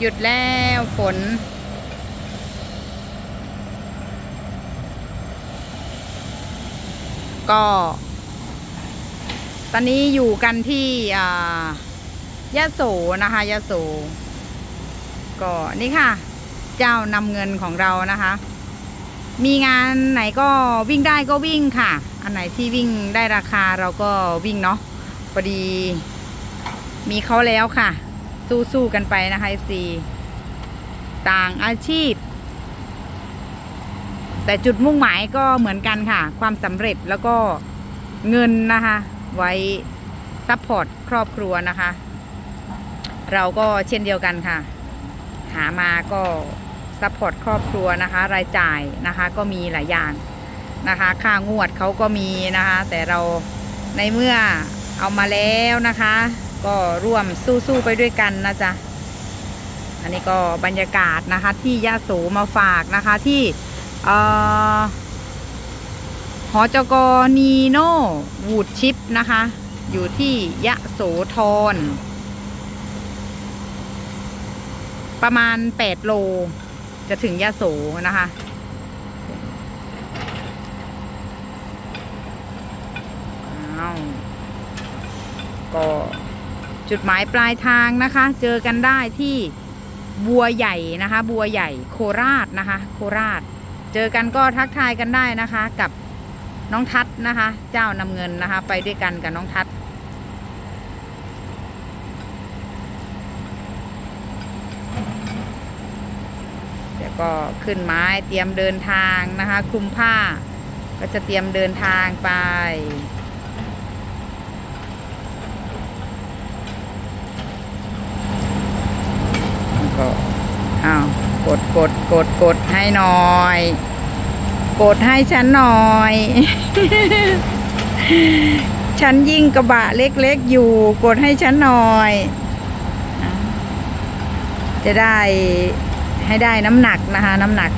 หยุดแล้วฝน ก็ ตอนนี้อยู่กันที่อ่ายะโสนะคะยะโสก็นี่ค่ะ เจ้านำเงินของเรานะคะ มีงานไหนก็วิ่งได้ก็วิ่งค่ะ อันไหนที่วิ่งได้ราคาเราก็วิ่งเนาะพอดี มีเขาแล้วค่ะ สู้ๆกันไปนะคะ FC ต่างอาชีพ แต่จุดมุ่งหมายก็เหมือนกันค่ะ ความสำเร็จแล้วก็เงินนะคะ ไว้ซัพพอร์ตครอบครัวนะคะ เราก็เช่นเดียวกันค่ะ หามาก็ซัพพอร์ตครอบครัวนะคะ รายจ่ายนะคะ ก็มีหลายอย่างนะคะ ค่างวดเขาก็มีนะคะ แต่เราในเมื่อเอามาแล้วนะคะ ก็ร่วมสู้ๆไปด้วยกันนะจ๊ะ อันนี้ก็บรรยากาศนะคะที่ยะโสมาฝากนะคะที่เอ่อหอจกนีโนวูดชิปนะคะ อยู่ที่ยะโสธรประมาณ 8 โล จะถึงยะโสนะคะอ้าวก็ จุดหมายปลายทางนะคะ เจอกันได้ที่บัวใหญ่นะคะ บัวใหญ่โคราชนะคะ โคราช เจอกันก็ทักทายกันได้นะคะ กับน้องทัศน์นะคะ เจ้านำเงินนะคะ ไปด้วยกันกับน้องทัศน์เดี๋ยวก็ขึ้นไม้เตรียมเดินทางนะคะคลุมผ้า ก็จะเตรียมเดินทางไป ก็อ้าว กดกดกดให้หน่อย กดให้ฉันหน่อย ฉันยิ่งกระบะเล็กๆอยู่ กดให้ฉันหน่อย จะได้ให้ได้น้ำหนักนะคะ น้ำหนัก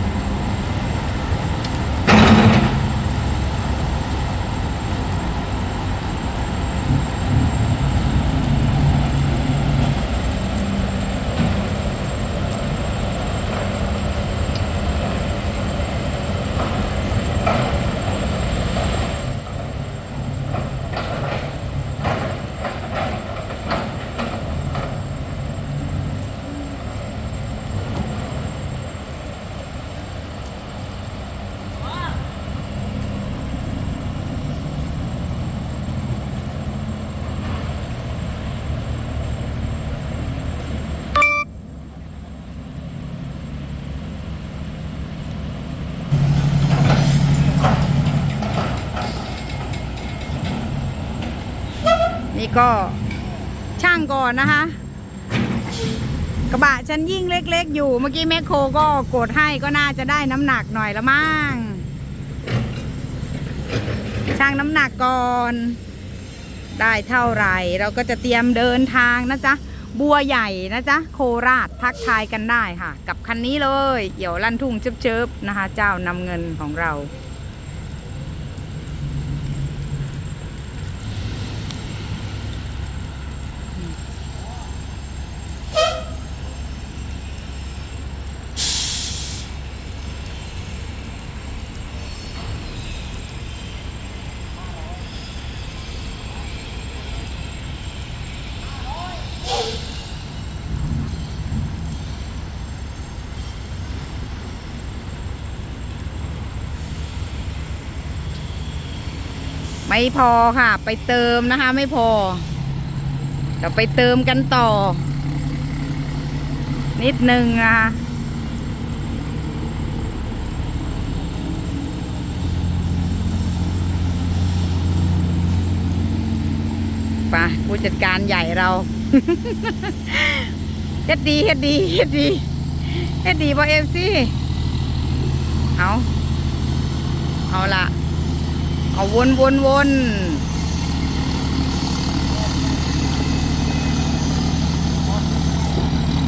ก็ช่างก่อนนะคะ กระบะฉันยิ่งเล็กๆ อยู่เมื่อกี้แมคโครก็กดให้ก็น่าจะได้น้ำหนักหน่อยละมั้งช่างน้ำหนักก่อน ได้เท่าไหร่ เราก็จะเตรียมเดินทางนะจ๊ะบัวใหญ่นะจ๊ะโคราชทักทายกันได้ค่ะ กับคันนี้เลยเดี๋ยวลั่นทุ่งเชิบๆนะคะ เจ้านำเงินของเรา ไม่พอค่ะ ไปเติมนะคะ ไม่พอเดี๋ยวไปเติมกันต่อ นิดนึงนะคะไปผู้จัดการใหญ่เราเฮ็ดดีเฮ็ดดีเฮ็ดดีเฮ็ดดีพอเอฟซีเอาเอาละ เอาวนวนวน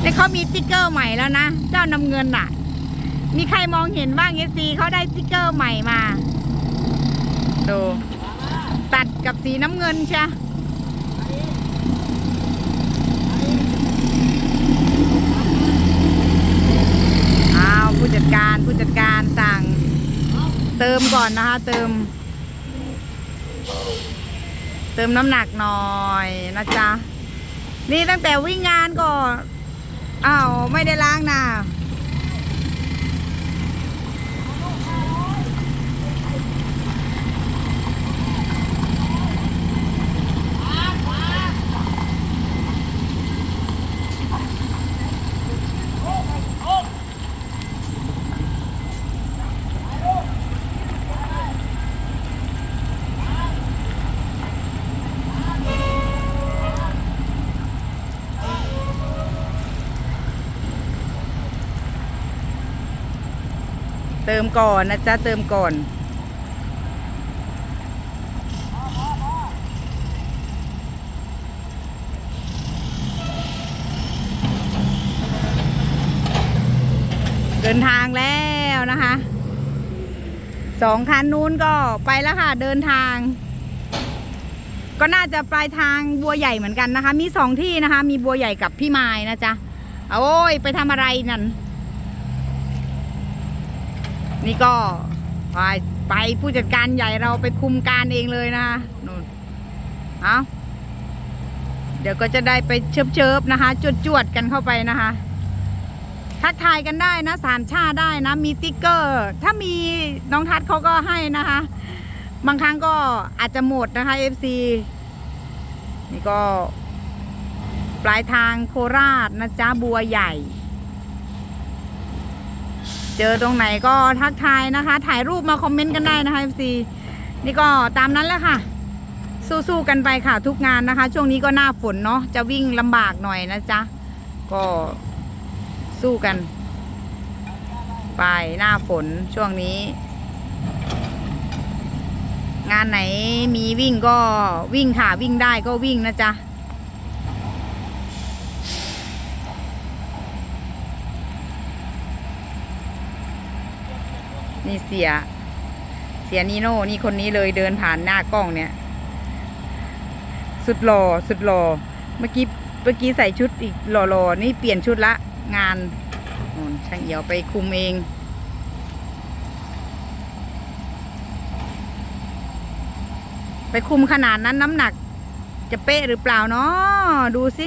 นี่เขามีติ๊กเกอร์ใหม่แล้วนะ เจ้าน้ำเงินน่ะ มีใครมองเห็นบ้างเอซีเขาได้ติ๊กเกอร์ใหม่มา ดู ตัดกับสีน้ำเงินใช่ผู้จัดการผู้จัดการสั่ง เติมก่อนนะคะ เติม เติมน้ำหนักหน่อยนะจ๊ะ นี่ตั้งแต่วิ่งงานก็อ้าวไม่ได้ล้างหน้า เติมก่อนนะจ๊ะ เติมก่อนเดินทางแล้วนะคะสองคันนู้นก็ไปแล้วค่ะ เดินทาง ก็น่าจะปลายทางบัวใหญ่เหมือนกันนะคะ มีสองที่นะคะ มีบัวใหญ่กับพี่ไม้นะจ๊ะเอาโอ้ยไปทำอะไรนั่น นี่ก็ไปไปผู้จัดการใหญ่เราไปคุมการเองเลยนะคะนู่นเอาเดี๋ยวก็จะได้ไปเชิบเชิบนะคะ จวดจวดกันเข้าไปนะคะ ทักทายกันได้นะสามชาได้นะ มีติ๊กเกอร์ ถ้ามีน้องทัศน์เขาก็ให้นะคะ บางครั้งก็อาจจะหมดนะคะ FC นี่ก็ ปลายทางโคราชนะจ๊ะบัวใหญ่ เจอตรงไหนก็ทักทายนะคะ ถ่ายรูปมาคอมเมนต์กันได้นะคะ FC นี่ก็ตามนั้นแหละค่ะ สู้ๆกันไปค่ะทุกงานนะคะ ช่วงนี้ก็หน้าฝนเนาะจะวิ่งลำบากหน่อยนะจ๊ะ ก็สู้กัน ไปหน้าฝนช่วงนี้ งานไหนมีวิ่งก็วิ่งค่ะวิ่งได้ก็วิ่งนะจ๊ะ นี่เสีย เสียนีโน่นี่คนนี้เลยเดินผ่านหน้ากล้องเนี่ย สุดหล่อสุดหล่อเมื่อกี้เมื่อกี้ใส่ชุดอีกหล่อๆนี่เปลี่ยนชุดละงานโน่นช่างเอี่ยวไปคุมเองไปคุมขนาดนั้นน้ำหนัก จะเป๊ะหรือเปล่าเนาะดูสิ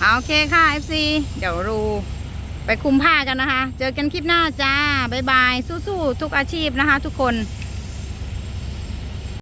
เอาโอเคค่ะ FC เดี๋ยวรูไปคุมผ้ากันนะคะ เจอกันคลิปหน้าจ้า บ๊ายบาย สู้ๆ ทุกอาชีพนะคะ ทุกคน